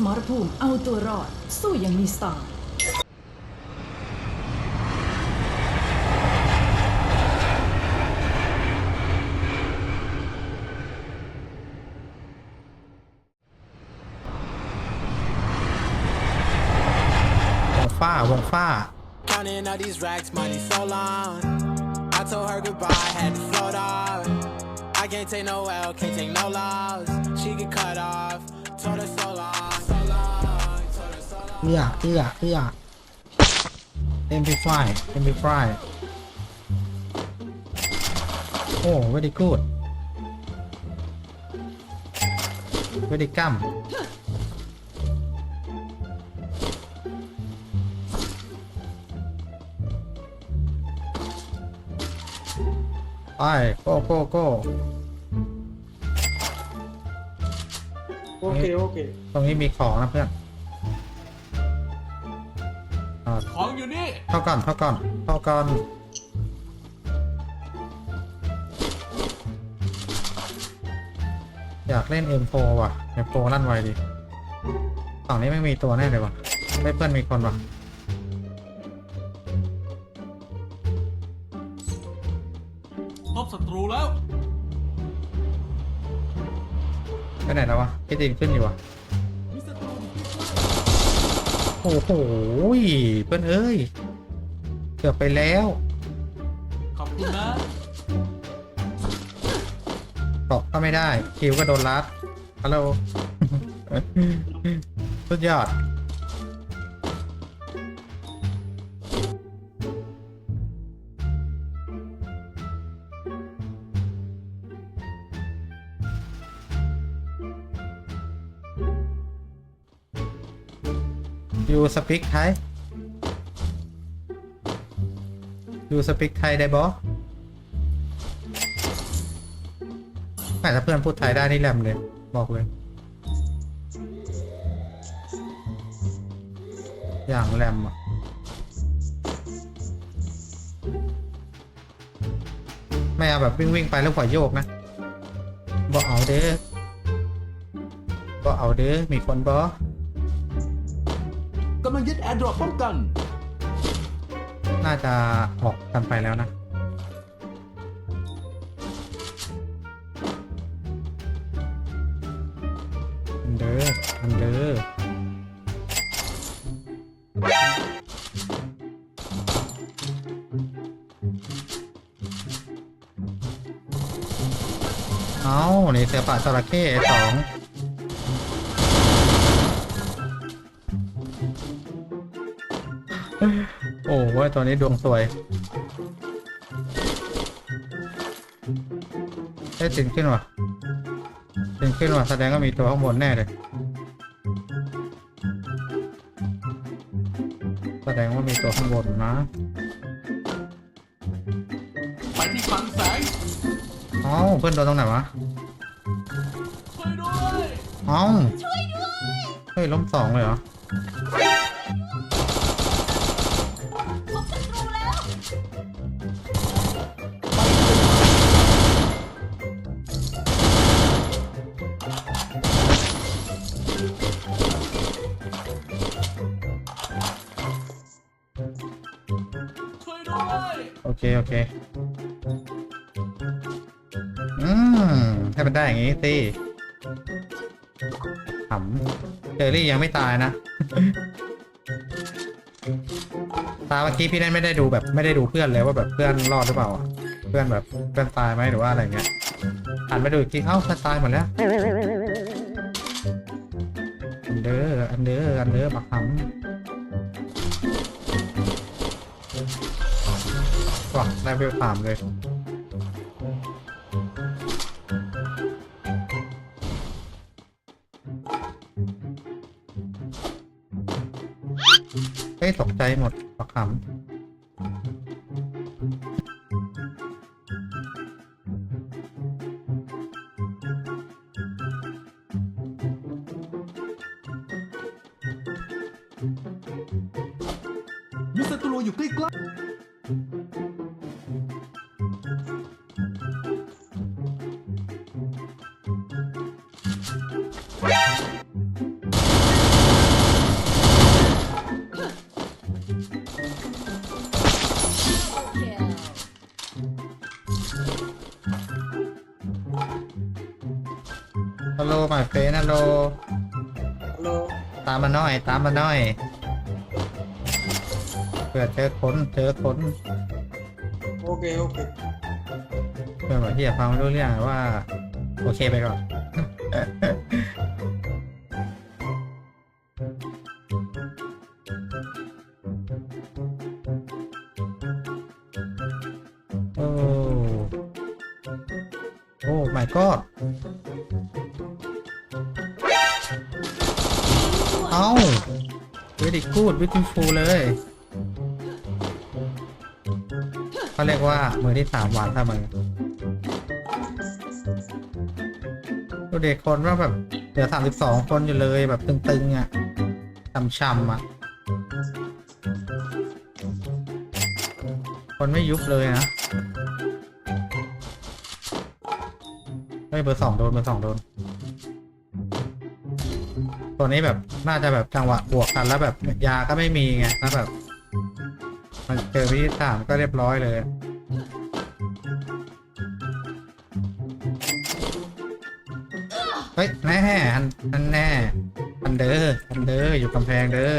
สมรภูมิเอาตัวรอด สู้อย่างมีสไตล์วงฟ้าวงฟ้า Counting all these racks, money so long. I told her goodbye, had to float off. I can't take no L, can't take no loss. She get cut off. เอื้อเอื้อเอื้อ MP5 MP5 โอ้ very good very กัมไป go go go โอเคโอเค ตรงนี้มีของนะเพื่อนอ่าของอยู่นี่ เข้าก่อนเข้าก่อนเข้าก่อนอยากเล่น M4 ว่ะ M4 ลั่นไวดีฝั่งนี้ไม่มีตัวแน่เลยว่ะไม่เพื่อนมีคนว่ะพบศัตรูแล้ว ไปไหนแล้ววะพี่ตีนขึ้นอยู่วะโอ้โหเพื่อนเอ้ยเกือบไปแล้ว ขอบคุณนะเกก็ไม่ได้คิวก็โดนลัดฮัลโหลสุดยอด ยูสปิกไทยยูสปิกไทยได้บอแต่ถ้าเพื่อนพูดไทยได้นี่แหลมเลย บอกเลย อย่างแหลมอะไม่เอาแบบวิ่งวิ่งไปแล้วหัวโยกนะบอกเอาเด้อบอกเอาเด้อมีคนบอ กำลังยึดแอร์ดรอปป้องกัน น่าจะออกกันไปแล้วนะ อันเดอร์อันเดอร์เอานี่เสือป่าจระเข้สอง ยตัวนี้ดวงสวยได้ยตินขึ้นว่ะตินขึ้นว่ะแสดงว่ามีตัวข้างบนแน่เลยแสดงว่ามีตัวข้างบนนะไปที่คลังแสงเอ้าเพื่อนโดนตรงไหนวะช่วยด้วยเอ้าเฮ้ยล้มสองเลยเหรอ ช่วยด้วยโอเค โอเค อืมให้มันได้อย่างงี้สิขำเจอรี่ยังไม่ตายนะ ตาเมื่อกี้พี่นั่นไม่ได้ดูแบบไม่ได้ดูเพื่อนเลยว่าแบบเพื่อนรอดหรือเปล่าอะเพื่อนแบบเพื่อนตายไหมหรือว่าอะไรเงี้ยหันมาดูอีกทีเอ้าเพื่อนตายหมดแล้ว อันเดอร์ อันเดอร์ อันเดอร์มาขำ ว้าได้เวลสามเลยเฮ้ยตกใจหมดประขำ มีศัตรูอยู่ใกล้โลหมายเฟนฮัลโหลฮัลโหลตามมาหน่อย ตามมาหน่อยเผื่อเจอคนเจอคนโอเคโอเคเพื่อนบอกที่อยากฟังไม่รู้เรื่องว่า โอเคไปก่อนโอ้ โอ้ my god อ้า very good beautiful เลยเขาเรียกว่ามือที่สามหวานเสมอดูเด็กคนว่าแบบเหลือสามสิบสองคนอยู่เลยแบบตึงๆอะช่ำๆอะ คนไม่ยุบเลยนะ เฮ้ยเบอร์สองโดนเบอร์สองโดน ตัวนี้แบบน่าจะแบบจังหวะบวกกันแล้วแบบยาก็ไม่มีไงแล้วแบบ มันเจอวิธีสามก็เรียบร้อยเลยเฮ้ยแน่อันอันแน่อันเดออันเดออยู่กำแพงเด้อ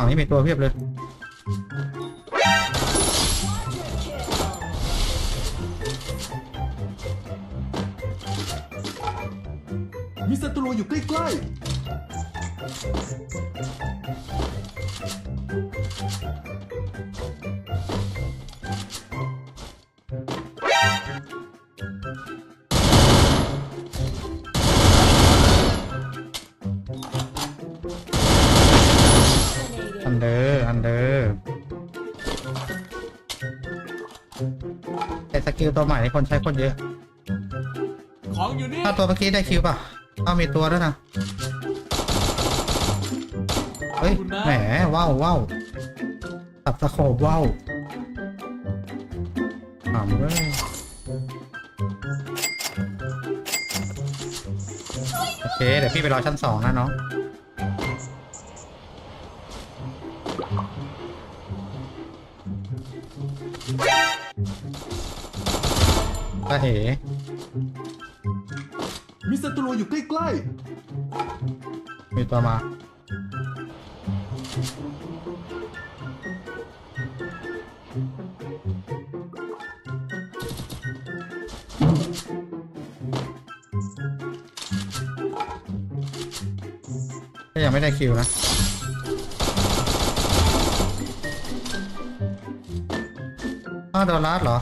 ฝั่งนี้มีตัวเพียบเลยมีศัตรูอยู่ใกล้ อันเดอร์อันเดอร์แต่สกิลตัวใหม่ที่คนใช้คนเยอะๆของอยู่นี่ถ้าตัวเมื่อกี้ได้คิวป่ะเอามีตัวด้วยนะ เฮ้ย แหมว้าวว้าวตับตะโขบว้าวถามเลยโอเค เดี๋ยวพี่ไปรอชั้นสองนะน้อง ตาเอ๋มีศัตรูอยู่ใกล้มีตัวมาก็ยังไม่ได้คิวนะ อ้าวโดนลัดเหรอ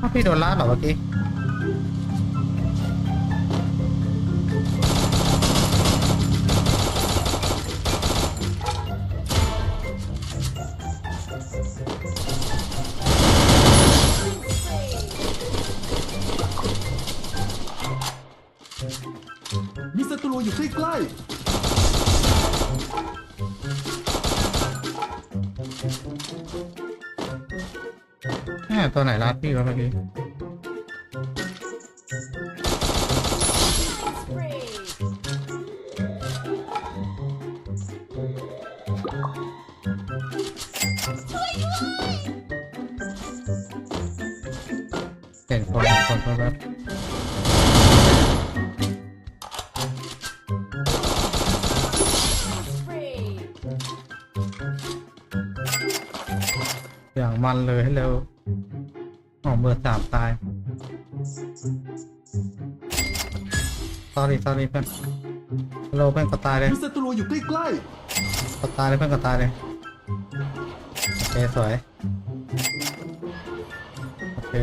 อ้าวพี่โดนลัดเหรอเมื่อกี้ มตัวไหนลัดพี่วะเมื่อกี้เห็นคนเห็นคนแป๊บอย่างมันเลยให้เร็ว ออกเบอร์สามตาย sorry sorry เพื่อนฮัลโหลเพื่อนก็ตายเลยๆมีศัตรูอยู่ใกล้ก็ตายเลยเพื่อนก็ตายเลยโอเคสวยโอเค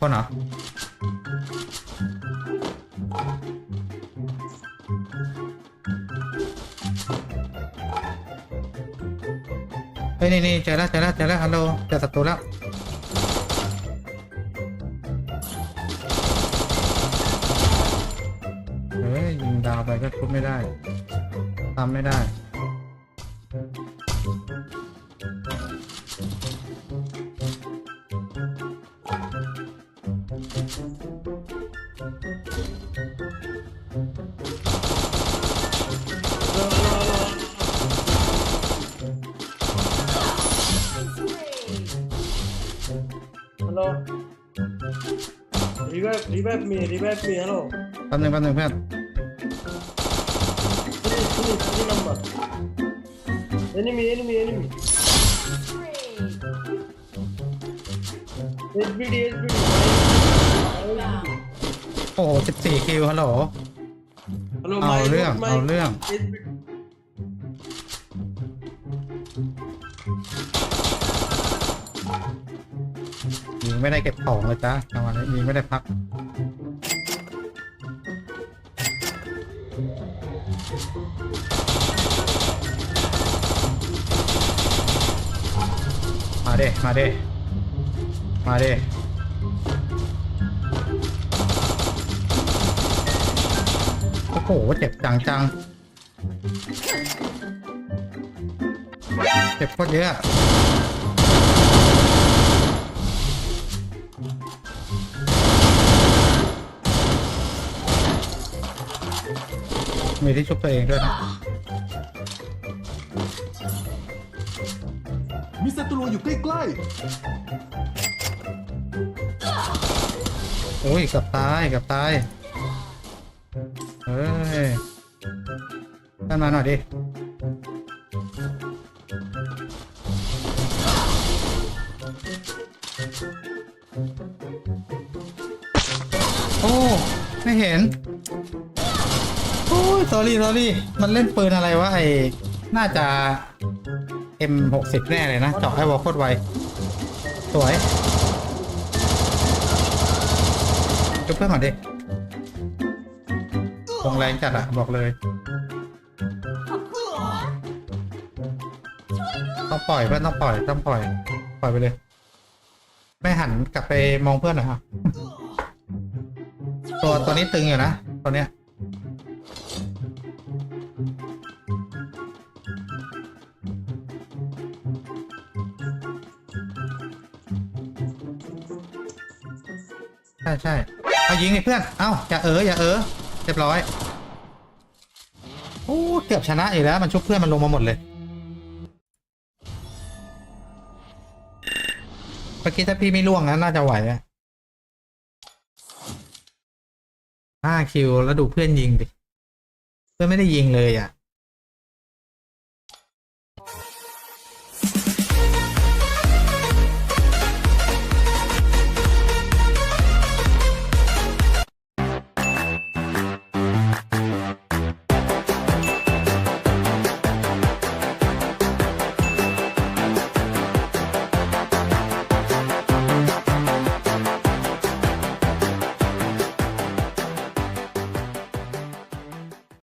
คนเหรอ เฮ้ยนี่นี่เจอแล้วเจอแล้วเจอแล้วฮัลโหลเจอศัตรูแล้วเฮ้ยยิงดาวไปก็ทุบไม่ได้ทำไม่ได้ ลโหลรีเวฟรีเวฟมีรีเวฟมีฮัลโหลแป๊บนึงแป๊บนึงเพื่อน finish finish finish number enemy enemy enemy SBD SBD โอ้โหสิบสี่คิวฮัลโหลฮัลโหล เอาเรื่อง my เอาเรื่อง SBD ไม่ได้เก็บของเลยจ้าจังหวะนี้ไม่ได้พัก มาเด้มาเด้มาเด้โอ้โห เจ็บจังจังเจ็บโคตรเยอะ มีที่ชุบตัวเองด้วยนะ มีศัตรูอยู่ใกล้โอ้ยเกับตายเกับตายเฮ้ยขึ้นมาหน่อยดิ โอ้ ไม่เห็น อ้ย sorry sorry มันเล่นปืนอะไรวะไอน่าจะ M60 แน่เลยนะเจาะให้วอลโคตรไว สวยจุบเพื่อนก่อนดิวงแรงจัดอะบอกเลย ต้องปล่อยเพื่อนต้องปล่อยต้องปล่อย ปล่อยไปเลย ไม่หันกลับไปมองเพื่อนหน่อยฮะตัวตัวนี้ตึงอยู่นะตัวเนี้ย ใช่ใช่เอายิงดิเพื่อน เอ้าอย่าเอออย่าเออเรียบร้อยโอ้เกือบชนะอยู่แล้ว มันชุบเพื่อนมันลงมาหมดเลยเมื่อกี้ถ้าพี่ไม่ล่วงนะน่าจะไหวอะห้าคิวแล้วดูเพื่อนยิงดิ เพื่อนไม่ได้ยิงเลยอะ